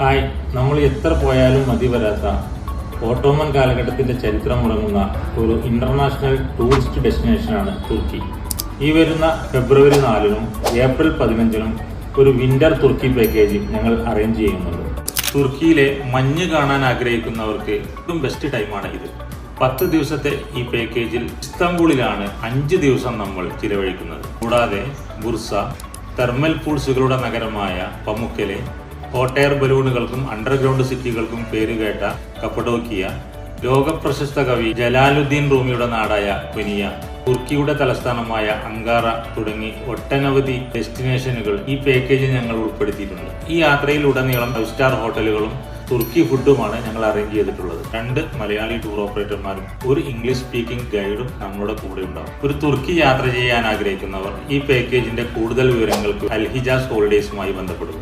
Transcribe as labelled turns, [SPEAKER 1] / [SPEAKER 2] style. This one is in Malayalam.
[SPEAKER 1] ഹായ് നമ്മൾ എത്ര പോയാലും മതി വരാത്ത ഓട്ടോമൻ കാലഘട്ടത്തിന്റെ ചരിത്രം ഉറങ്ങുന്ന ഒരു ഇന്റർനാഷണൽ ടൂറിസ്റ്റ് ഡെസ്റ്റിനേഷനാണ് തുർക്കി. ഈ വരുന്ന ഫെബ്രുവരി നാലിനും ഏപ്രിൽ പതിനഞ്ചിനും ഒരു വിന്റർ തുർക്കി പാക്കേജ് ഞങ്ങൾ അറേഞ്ച് ചെയ്യുന്നുണ്ട്. തുർക്കിയിലെ മഞ്ഞ് കാണാൻ ആഗ്രഹിക്കുന്നവർക്ക് ഏറ്റവും ബെസ്റ്റ് ടൈമാണ് ഇത്. പത്ത് ദിവസത്തെ ഈ പാക്കേജിൽ ഇസ്തംബൂളിലാണ് അഞ്ച് ദിവസം നമ്മൾ ചിലവഴിക്കുന്നത്. കൂടാതെ ബുർസ തെർമൽ പൂൾസുകളുടെ നഗരമായ പമുക്കലെ ഹോട്ട് എയർ ബലൂണുകൾക്കും അണ്ടർഗ്രൗണ്ട് സിറ്റികൾക്കും പേരുകേട്ട കപ്പഡോക്കിയ ലോകപ്രശസ്ത കവി ജലാലുദ്ദീൻ റൂമിയുടെ നാടായ കൊനിയ തുർക്കിയുടെ തലസ്ഥാനമായ അങ്കാറ തുടങ്ങി ഒട്ടനവധി ഡെസ്റ്റിനേഷനുകൾ ഈ പാക്കേജിൽ ഞങ്ങൾ ഉൾപ്പെടുത്തിയിട്ടുണ്ട്. ഈ യാത്രയിൽ ഉടനീളം ഫൈവ് സ്റ്റാർ ഹോട്ടലുകളും തുർക്കി ഫുഡുമാണ് ഞങ്ങൾ അറേഞ്ച് ചെയ്തിട്ടുള്ളത്. രണ്ട് മലയാളി ടൂർ ഓപ്പറേറ്റർമാരും ഒരു ഇംഗ്ലീഷ് സ്പീക്കിംഗ് ഗൈഡും നമ്മുടെ കൂടെ ഉണ്ടാവും. ഒരു തുർക്കി യാത്ര ചെയ്യാൻ ആഗ്രഹിക്കുന്നവർ ഈ പാക്കേജിന്റെ കൂടുതൽ വിവരങ്ങൾക്ക് അൽഹിജാസ് ഹോളിഡേസുമായി ബന്ധപ്പെടുക.